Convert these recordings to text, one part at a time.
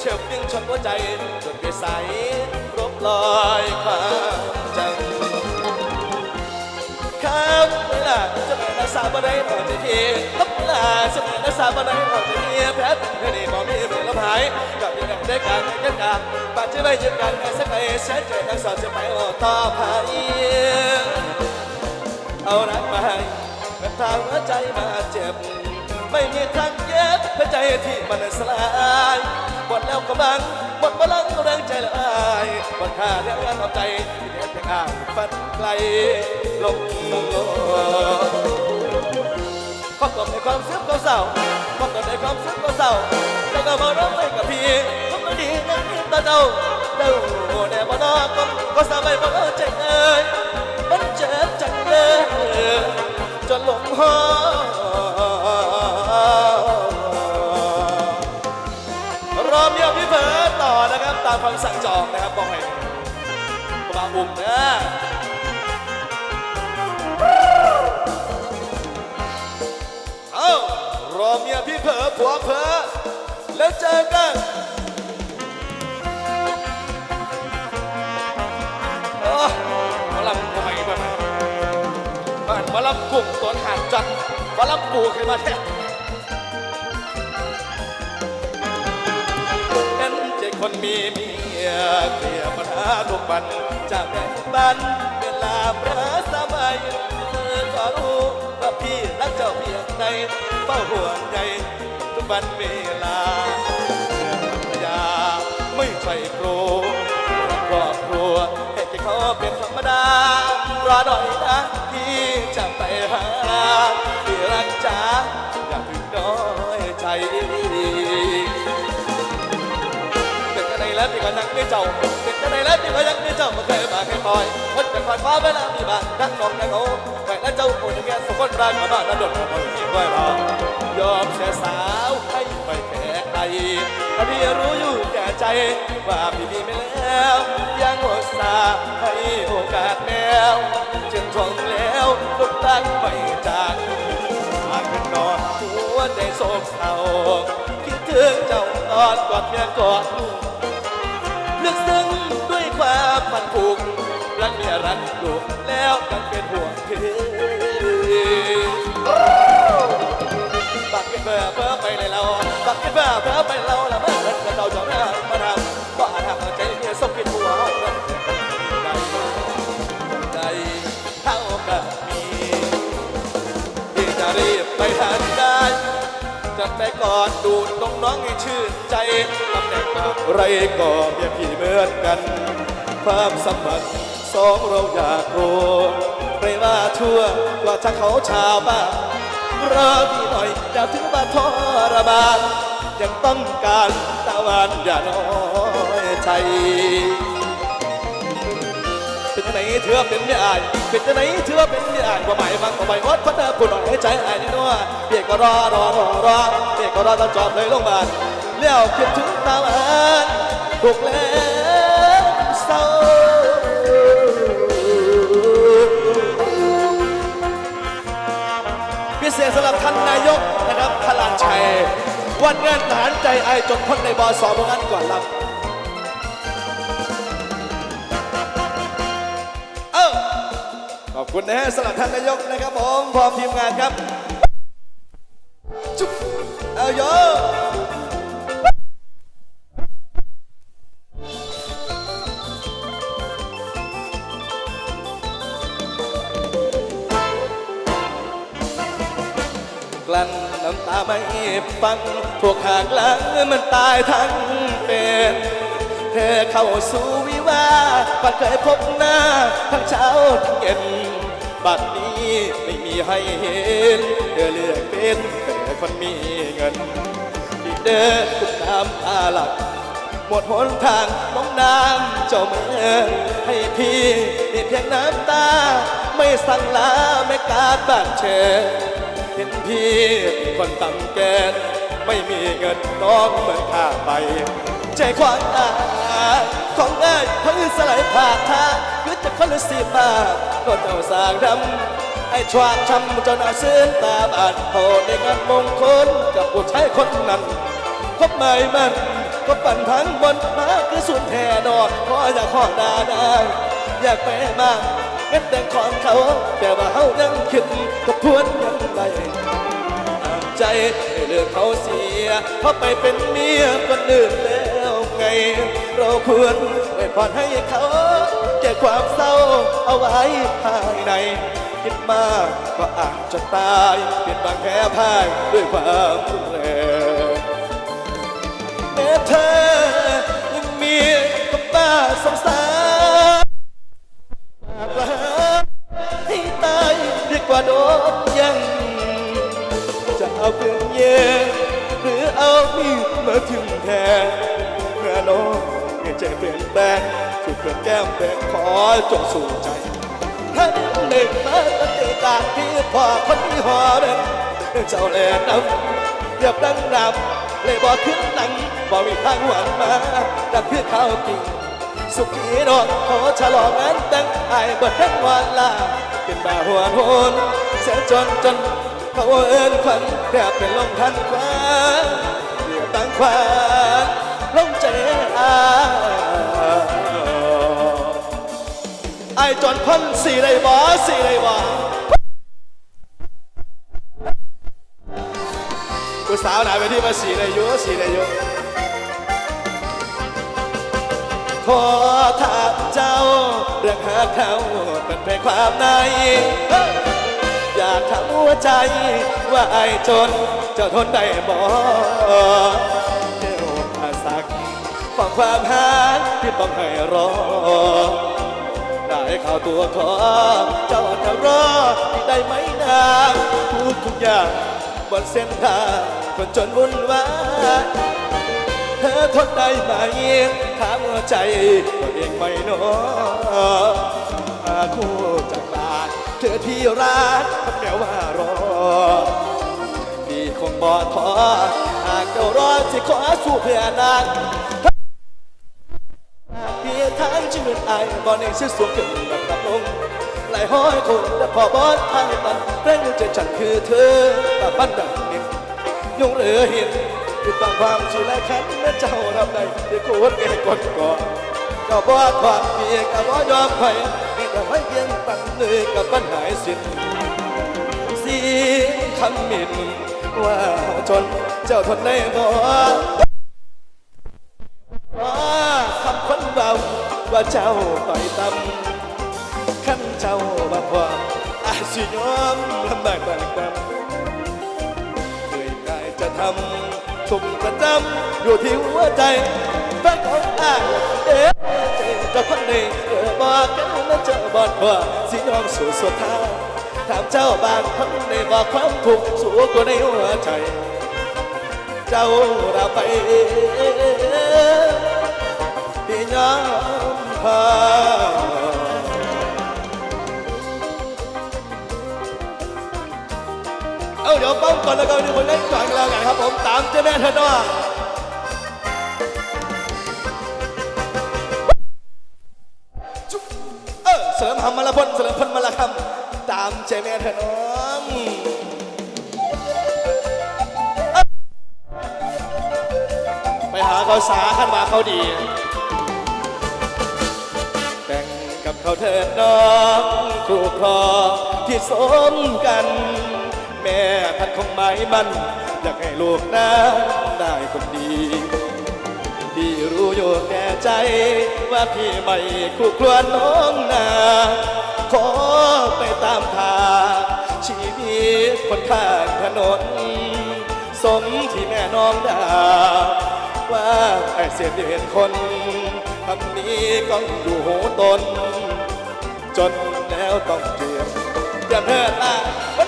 เชื่อมดึงชนหัวใจจนไปใสรบลอยความจำครับเวลาจะเป็นนักสาวบ่ได้ต่อจะเทีครับเวลาจะเป็นนักสาวบ่ได้ต่อจะเทียงแพทย์แค่นี้บ่มีเวลาหายกับยังได้การกันการบาดเจ็บไปยึดกันสักไงเสียใจนักสาวจะไปออต่อไปเอารักมาให้เป็นทางหัวใจมาเจ็บ ไม่มีทางเย็บหัวใจที่มันสลายหมดแล้วก็บังหมดพลังแรงใจละอายหมดค่าเรื่องงานเอาใจที่เด็ดจะข้ามฝันไกลลงโลขอบคุณในความซึ้งความเศร้าขอบคุณในความซึ้งความเศร้าแล้วก็มาร้องให้กับพี่ทำไมดีนั่ตาเจ้าเด้อแน่บ่นอก็ก็สบายบ่ใจเอ้ยมันเจ็บจังเลยจนหลงหร ครับตามคำสั่งจองนะครับบอกให้กระบุ่มนะเอ้ารอเมียพี่เผลอผัวเผลอแล้วเจอกันเออมาลำทำไมแบบนั้นบ้านมาลำกลุ่มตัวขาดจัดมาลำปูขึ้นมาแท้ คนมีเมียเกลียร์ปัญหาทุกวันจากแม่บ้านเวลาประสบายก็รู้ว่าพี่รักเจ้าเพียงใดเฝ้าห่วงใยทุกวันเวลาเรื่อภรรยาไม่ใช่ครูค เจ้าเป็นกันในแล้วที่ก็ยังม่เจ้ามาเคยมาเคยคอยวันเป็นคอยฟ้าเวลามีบ้านนั่งนองนั่งโง่แต่แล้เจ้าโอ้ยแกสกุลรักมาบ้านนั้นโดดมาบ่มีไว้รอยอมเสียสาวให้ไปแพ้ใครแต่พี่รู้อยู่แก่ใจว่าพี่มีไม่แล้ว ยังอุตส่าให้โอกาสแล้วจึงทนแล้วลุกตั้งไม่จากมาขึ้นนอนหัวใจโศกเศร้าคิดถึงเจ้าตอนกอดเมียกอดลูก มันผูกรักเมียรักลูกแล้วยังเป็นห่วงพี่บักเก็ตเบอร์เพิ่มไปเลยเราบักเก็ตเบอร์เพิ่มไปเราละเมื่อเกิดเราจะไม่มาทำว่าจทำใจเมียสมกินหัวเราใจใจเท่ากับมีที่จะรีบไปทันได้จะไปกอดดูดนงน้องให้ชื่นใจตำแหน่งอะไรก็เมียพี่เหมือนกัน ความสัมพันธ์สองเราอยากรู้ไม่ว่าชั่วกว่าจะเขาชาวบ้านรอพี่หน่อยอย่าถึงมาทรมานยังต้องการตะวันอย่าน้อยใจเป็นจังไหนเถื่อเป็นไม่อายเป็นจังไหนเถื่อเป็นไม่อายว่าหมายฟังว่าหมายอดพัดเธอพูดหน่อยใจอายนี่นัวเบียกก็รอรอรอรอเบียกก็รอตอนจอบเลยลงมาเลี้ยวคิดถึงตาวันถูกแล้ว พิเศษสำหรับท่านนายกนะครับพลานชัย วันงานทหารใจไอจนพ้นในบอสองงานก่อนรับเอ้าขอบคุณนะฮะสำหรับท่านนายกนะครับผมพร้อมทีมงานครับจุ๊บเไม่ฟัง พวกหากหลังมันตายทั้งเป็น เธอเข้าสู่วิวาห์ปัดเคยพบหน้า ทั้งเช้าทั้งเย็น บัดนี้ไม่มีให้เห็น เธอเลือกเป็นแต่คนมีเงินที่เดินทุกน้ำตาหลักหมดหนทางน้องน้ำเจ้าเมืองให้พี่มีเพียงน้ำตา ไม่สั่งลาไม่การบ้านเชิญ เห็นพี่คนต่ำแกนไม่มีเงินน้องเหมือนข้าไป ใจขวางตาของง่ายเพื่อสลายผ่าทางคือจะคนละสิบบาทก็เจ้าสร้างดำไอ้ชวางช้ำจนเอาซื้อตาบานโหในงานมงคลกับผู้ชายคนนั้นพบไม่มันก็ปั่นพังบนมาคือสุดแท่ดอกขออยากขอดาได้อยากไปมาก เงินแต่งของเขา แต่ว่าเขายังคิดกับทวนยังไงตามใจให้เลือกเขาเสียเพราะไปเป็นเมียคนอื่นแล้วไง เราควรไว้พรให้เขาแก้ความเศร้าเอาไว้ภายใน คิดมากก็อาจจะตายเป็นบางแพ้พ่ายด้วยความรุนแรงแม้เธอยังมีกับบ้าสงสาร ว่าโดนยัง จะเอาเปลืองเย็นหรือเอามีดมาทิ่มแทงเมื่อน้องเมื่อใจเปลี่ยนแปลงถูกเปลี่ยนแก้มแบกขอจงสู่ใจท่านหนึ่งมาตั้งแต่จาที่พ่อคนที่หอเดินเจ้าแหลนำเรียบดังนำเลยบอกขึ้นหนังบอกมีทางหวานมาดังเพื่อข้าวกินสุขีดอกขอฉลองงานแต่งไอ้บิดทั้งวันลา เป็นบ่าหัวโหนเสียจนจนเขาเอินควันแทบเป็นลมทันควันเดียวตั้งควันลงใจอาไอจนพันสี่ไรบ่สี่ไรบ่กูสาวหนาไปที่มาสี่ไรอยู่สี่ไรอยู่ขอถามเจ้า เรื่องหาเขาเป็นไปความใน อยากถามหัวใจว่าไอ้จนจ้าทนได้บ่เจ้าอาสักฟังความหาที่ต้องให้รอ ได้ข่าวตัวขอเจ้าจะรอที่ได้ไหมนางทุกทุกอย่างบนเส้นทางคนจนวุ่นวาย เธอทนได้ไหมถามหัวใจตัวเองไม่นออาคู่จากบาทเธอที่รักแปลว่ารอพี่คงบอกขอหากเจ้ารอสิขอสู้เพื่อนางเพียงทางชีวิตไอ้บ่ในชื่อสูงขึ้นแบบกระลงหลายห้อยคนแต่พอบอสทางตันเร่งใจฉันคือเธอตาปั้นดังนิดยงเหลือเห็น คือตั้งความสุรคันแม่เจ้ารับได้ที่โคตรเก่กดก่อนก็บ่ความเพียก็บ่ยอมไปมีแต่ไม่เพียงตั้งเนื้อกับปัญหาสิ้นสีคำหมิ่นว่าจนเจ้าทนได้บ่ว่าคำคนเบาว่าเจ้าต่อยต่ำขั้นเจ้าบ่พออาจสิยอมลำบากบางตำเคยกายจะทำ ทุกประจำอยู่ที่หัวใจแฟนของอ้ายเอ๊ะจะคนหนี้เออบอกกันนะเจอบอดว่าสิยอมสู่สุดท้ายถามเจ้าบางคนได้บอกความทุกข์สู่ตัวในหัวใจ เจ้าเราไปที่ยอมพา อาเดี๋ยวป้องก่อนแล้วก็มีคนเล่นก่อนเรากันครับผมตามเจ้าแม่เธอหน่อยจุ๊บเออเสริมหำมาละพนเสริมพนมาละคำตามเจ้าแม่เธอน้องไปหาเขาสาขันมาเขาดีแต่งกับเขาเถิดน้องคู่ครองที่สมกัน ม่ทัดคงหมายมัน อยากให้ลูกนั้นได้คนดีพี่รู้อยู่แก่ใจ ว่าพี่ไม่คู่ควรน้องนาขอไปตามทางชีวิตคนข้างถนน สมที่แม่น้องด่าว่าไอ้เสียเด่นคนคำนี้ก็อยู่หูตน จนแล้วต้องเจียมอย่าเพิดอะมัน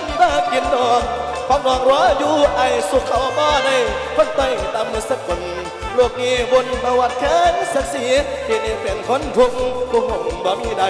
มา กินนอนของนองรออยู่ไอสุขเขาบ่ได้คนไต้ตามสักคนโลกนี้วนประวัติแค้นสักสีที่นี่เป็นคนทุกข์ผู้ห่มบ่มีใด